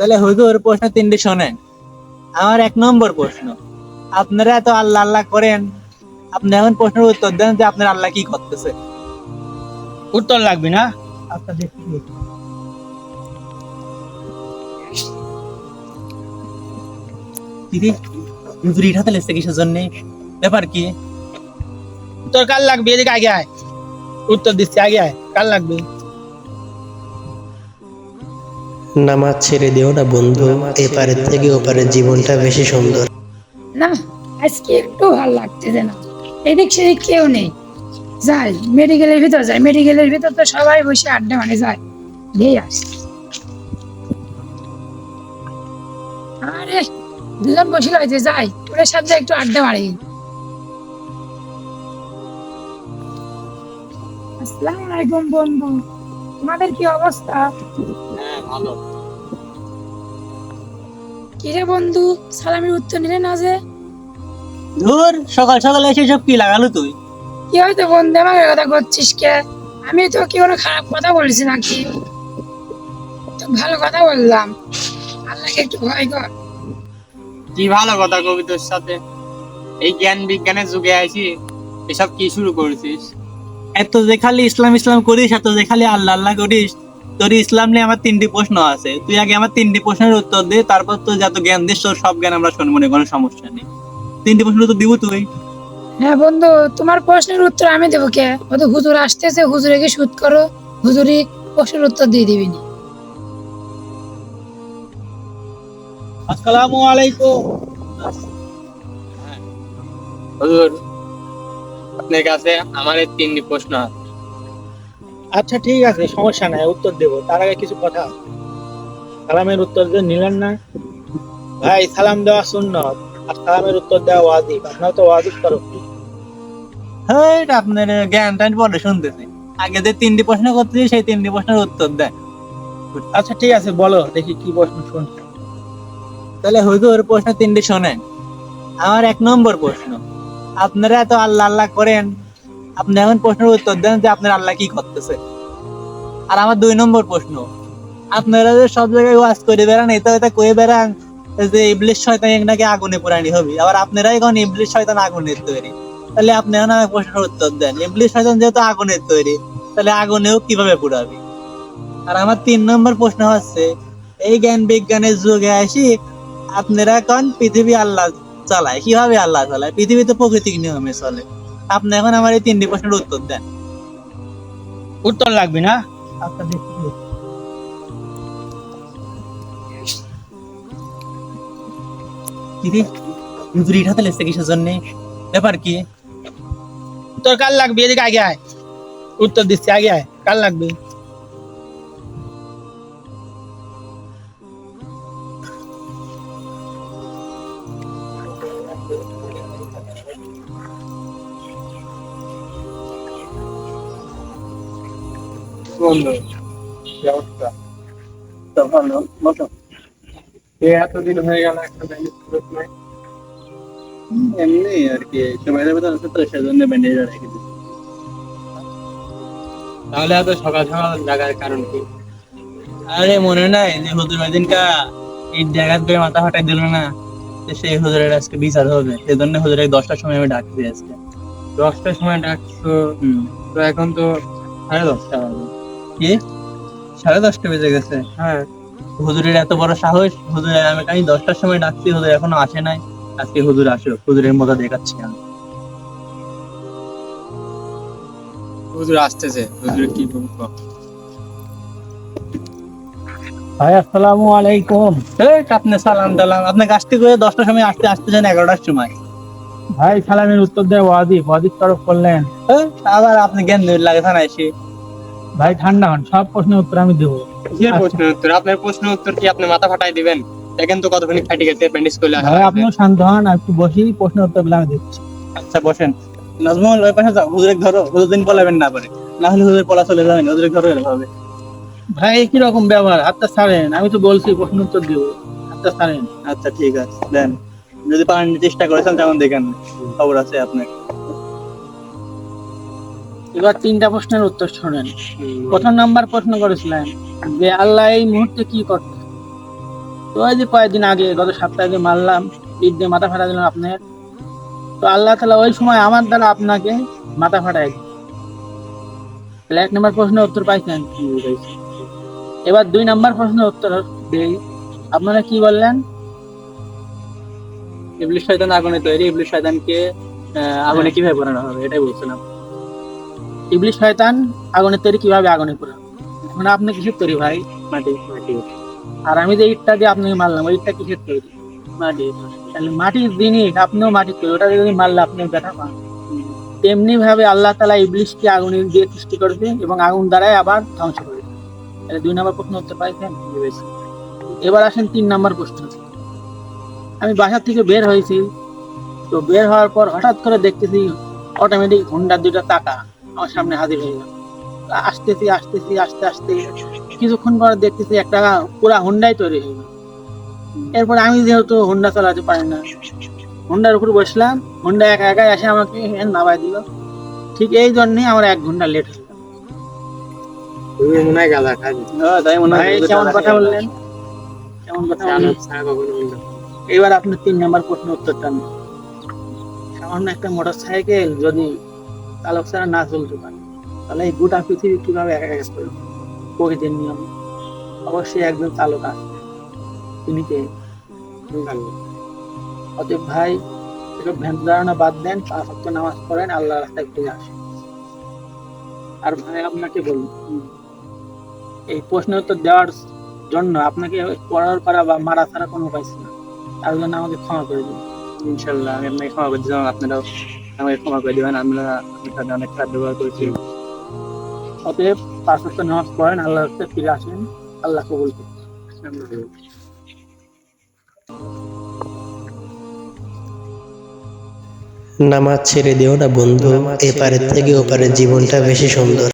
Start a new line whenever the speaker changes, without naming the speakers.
তাহলে হুজুর প্রশ্ন তিনটি শোনেন। আমার এক নম্বর প্রশ্ন আপনারা এত আল্লাহ আল্লাহ করেন আপনি এমন প্রশ্নের উত্তর দেন যে আপনার আল্লাহ কি করতেছে।
উত্তর লাগবে না?
দিদি হুজুর ইট লেগেছে কিসের জন্য? ব্যাপার কি?
উত্তর কার লাগবে? এদিকে আগে আয়। উত্তর দিচ্ছি আগে আয়। কার লাগবে?
নামাজ ছেড়ে দিও না বন্ধু। এপারের থেকে ওপারের জীবনটা বেশি সুন্দর।
না আজকে একটু ভালো লাগতেছে না। এদিক সেদিক কেউ নেই। যাই মেডিকেলের ভিতর যাই। মেডিকেলের ভিতর তো সবাই বসে আড্ডা মানে যায় দিয়ে আসি। আরে দুজন বসে রয়েছে যাই। তোদের সাথে একটু আড্ডা মারি। আসসালামু আলাইকুম বন্ধু। তোমাদের কি অবস্থা?
ভালো।
কিরে বন্ধু সালামের উত্তর নিলে না যে?
ধুর সকাল সকাল এসে সব কি লাগালো তুই?
কি হয়তো বন্ধু আমাকে কথা করছিস কে? আমি তো কি কোনো খারাপ কথা বলছি নাকি? তো ভালো কথা বললাম। আল্লাহকে একটু ভয় কর।
কি ভালো কথা কবি তোর সাথে? এই জ্ঞান বিজ্ঞানের যুগে আইছি এসব কি শুরু করেছিস?
এত যে খালি ইসলাম ইসলাম করিস এত যে খালি আল্লাহ আল্লাহ করিস তোর ইসলাম নিয়ে আমার তিনটি প্রশ্ন আছে। তুই আগে আমার তিনটি প্রশ্নের উত্তর দে তারপর তোর যত জ্ঞান দিস তোর সব জ্ঞান আমরা শুনব না কোনো সমস্যা নেই। তিনটি প্রশ্নের উত্তর দিব তুই?
হ্যাঁ বন্ধু তোমার প্রশ্নের উত্তর আমি দেবো কে? ও তো হুজুর আসতেছে হুজুরে শুট করো। হুজুরি প্রশ্নের উত্তর দিয়ে দিবি নি।
আসসালামু আলাইকুম। হুজুর আপনার কাছে আমার এই তিনটি প্রশ্ন আছে।
আচ্ছা ঠিক আছে সমস্যা নাই উত্তর দেবো। তার আগে কিছু কথা সালামের উত্তর দিয়ে নিলেন না? ভাই সালাম দেওয়া সুন্নত আর সালামের উত্তর দেওয়া ওয়াজিব আপনার তো ওয়াজিব করো।
হ্যাঁ এটা আপনার জ্ঞান পরে শুনতেছি। আগে যে তিনটি প্রশ্ন করতেছি সেই তিনটি প্রশ্নের উত্তর দেন।
আচ্ছা ঠিক আছে বলো দেখি কি প্রশ্ন শুন
তাহলে হুজুর প্রশ্ন তিনটি শোনেন। আমার এক নম্বর প্রশ্ন আপনারা এত আল্লাহ আল্লাহ করেন আপনি এখন প্রশ্নের উত্তর দেন যে আপনার আল্লাহ কি করতেছে। আর আমার দুই নম্বর প্রশ্ন, আপনারা যে সব জায়গায় ওয়াজ করে বেড়ান, এটা এটা কয়ে বেড়ান যে ইবলিশ শয়তান নাকি আগুনে পুরানি হবে। আবার আপনারাই কোন ইবলিশ শয়তান আগুনের তৈরি। তাহলে আপনি এখন আমার প্রশ্নের উত্তর দেন ইবলিশ শয়তান যেহেতু আগুনের তৈরি, তাহলে আগুনেও কীভাবে পুরাবে আর আমার তিন নম্বর প্রশ্ন হচ্ছে, এই জ্ঞান বিজ্ঞানের যুগে আসি, আপনারা কোন পৃথিবী আল্লাহ চালায়। কীভাবে আল্লাহ চালায়? পৃথিবী তো প্রকৃতিক নিয়মে চলে। আপনি এখন আমার এই তিনটি প্রশ্নের উত্তর দেন।
উত্তর লাগবে না?
আচ্ছা
হুজুর লেগেছে কিসের জন্য? ব্যাপার কি?
তোর কাল লাগবে? এদিকে আগে আয়। উত্তর দিচ্ছি আগে আয়। কাল লাগবে। এতদিন হয়ে গেল একটা নাই।
এমনি আর কি সেজন্য ব্যান্ডেজ রেখে দিচ্ছি
তাহলে এত সকাল সকাল জাগার কারণ কি?
আরে মনে নাই যে হুজুর ওই দিনকা ইট জায়গা করে মাথা ফাটাই দিল না সেই হুজুরের আজকে বিচার হবে। সেজন্য হুজুরের দশটার সময় আমি ডাকছি আজকে।
দশটার সময় ডাকছো? তো এখন তো সাড়ে দশটা বাজে।
কি? সাড়ে দশটা বেজে গেছে।
হ্যাঁ।
হুজুরের এত বড় সাহস হুজুরের আমি আমি দশটার সময় ডাকছি হুজুর এখনও আসে নাই। আজকে হুজুর আসো হুজুরের মতো দেখাচ্ছি আমি।
হুজুর আসতেছে হুজুর কি
ভাই আসসালামু আলাইকুম।
এই আপনি সালাম টালাম। আপনি গাছটি করে দশটার সময় আসতে আসতেছেন এগারোটার সময়।
ভাই সালামের উত্তর দেওয়া ওয়াজিব ওয়াজিব তরফ করলেন।
আবার আপনি জ্ঞান দিবেন লাগে থানায় এসে।
ভাই ঠান্ডা হন সব প্রশ্নের উত্তর আমি দেবো।
কিসের প্রশ্নের উত্তর? আপনার প্রশ্নের উত্তর কি আপনি মাথা ফাটাই দিবেন? দেখেন তো কতখানি ফাটি গেছে ব্যান্ডেজ করলে
ভাই আপনিও শান্ত হন আর একটু বসি প্রশ্নের উত্তর আমি দিচ্ছি
আচ্ছা বসেন। নাজমুল ওই পাশে যাও। হুজুরের ধরো হুজুর দিন পলাবেন না পারে। না হলে হুজুর পলা চলে যাবেন। হুজুরের ধরো এভাবে
ভাই কি রকম ব্যবহার? হাতটা ছাড়েন। আমি তো বলছি প্রশ্ন উত্তর দেবো। হাতটা ছাড়েন।
আচ্ছা ঠিক আছে। দেন। যদি পারেন চেষ্টা করেছেন তেমন দেখেন। খবর আছে আপনার।
এবার তিনটা প্রশ্নের উত্তর শোনেন। প্রথম নাম্বার প্রশ্ন করেছিলেন যে আল্লাহ এই মুহূর্তে কি করতে তো ওই যে কয়েকদিন আগে গত সপ্তাহে যে মারলাম পিঠ দিয়ে মাথা ফাটা দিলাম আপনার তো আল্লাহ তালা ওই সময় আমার দ্বারা আপনাকে মাথা ফাটায় দিল। তাহলে এক নম্বর প্রশ্নের উত্তর পাইছেন? এবার দুই নম্বর প্রশ্নের উত্তর দেই। আপনারা কি বললেন?
ইবলিশ শয়তান আগুনে তৈরি ইবলিশ শয়তানকে আগুনে কীভাবে বানানো হবে? এটাই বলছিলাম।
ইবলিশ শয়তান আগুনের তৈরি কীভাবে আগুনে পড়ে এখন আপনি কিসের তৈরি ভাই?
মাটি মাটি।
আর আমি যে ইটটা দিয়ে আপনাকে মারলাম, ওই ইটটা কিসের তৈরি?
মাটি।
তাহলে মাটির জিনিস আপনিও মাটির তৈরি। ওটা যদি মারলে আপনি ব্যথা পান। তেমনি ভাবে আল্লাহ তালা ইবলিশকে আগুনে দিয়ে সৃষ্টি করেছে এবং আগুন দ্বারাই আবার ধ্বংস করেছে তাহলে দুই নম্বর প্রশ্ন উত্তর পাইছেন? এবার আসেন তিন নম্বর প্রশ্ন। আমি বাসা থেকে বের হয়েছি। তো বের হওয়ার পর হঠাৎ করে দেখতেছি অটোমেটিক হুন্ডার দুইটা টাকা আমার সামনে হাজির হয়ে গেল। আসতেছি আসতেছি আস্তে আস্তে কিছুক্ষণ পরে দেখতেছি একটা পুরা হুন্ডাই তৈরি হয়ে গেল। এরপর আমি যেহেতু হুন্ডা চালাতে পারি না হুন্ডার উপর বসলাম হুন্ডা একা একাই এসে আমাকে নামাই দিল। ঠিক এই জন্যই আমার এক ঘণ্টা লেট
তুমি মনে হয় গাঁজা খাবি।
হ্যাঁ, তাই মনে হয়
কেমন কথা বললেন? কেমন কথা বললেন?
ছাড়া কখনো বলতে পারব না।
এবার আপনি তিন নম্বর প্রশ্ন উত্তরটা সামান্য একটা মোটর সাইকেল যদি চালক ছাড়া না চলতে পারে। তাহলে এই গোটা পৃথিবী কীভাবে একা চলবে প্রকৃতির নিয়ম? অবশ্যই একজন চালক আছে তিনি কে অতএব ভাই, এসব ভ্যান ধারণা বাদ দেন, পাঁচ ওয়াক্ত নামাজ পড়েন আল্লাহ রাস্তায় ফিরে আসেন। আর ভাই, আপনাকে বলি, এই প্রশ্ন উত্তর দেওয়ার জন্য আপনাকে পড়ার করা বা মারা ছাড়া কোনো উপায় ছিল না। তার জন্য আমাকে ক্ষমা করে দিন।
ইনশাল্লাহ আমি আপনাকে ক্ষমা করে দিলাম। আপনারাও আমাকে ক্ষমা করে দিবেন আমরা সাথে অনেক খারাপ ব্যবহার করেছি।
অতএব পাঁচ বছর নামাজ পড়েন আল্লাহ হচ্ছে ফিরে আসেন আল্লাহ কবুল করুন।
নামাজ ছেড়ে দিও না বন্ধু এপারের থেকে ওপারের জীবনটা বেশি সুন্দর।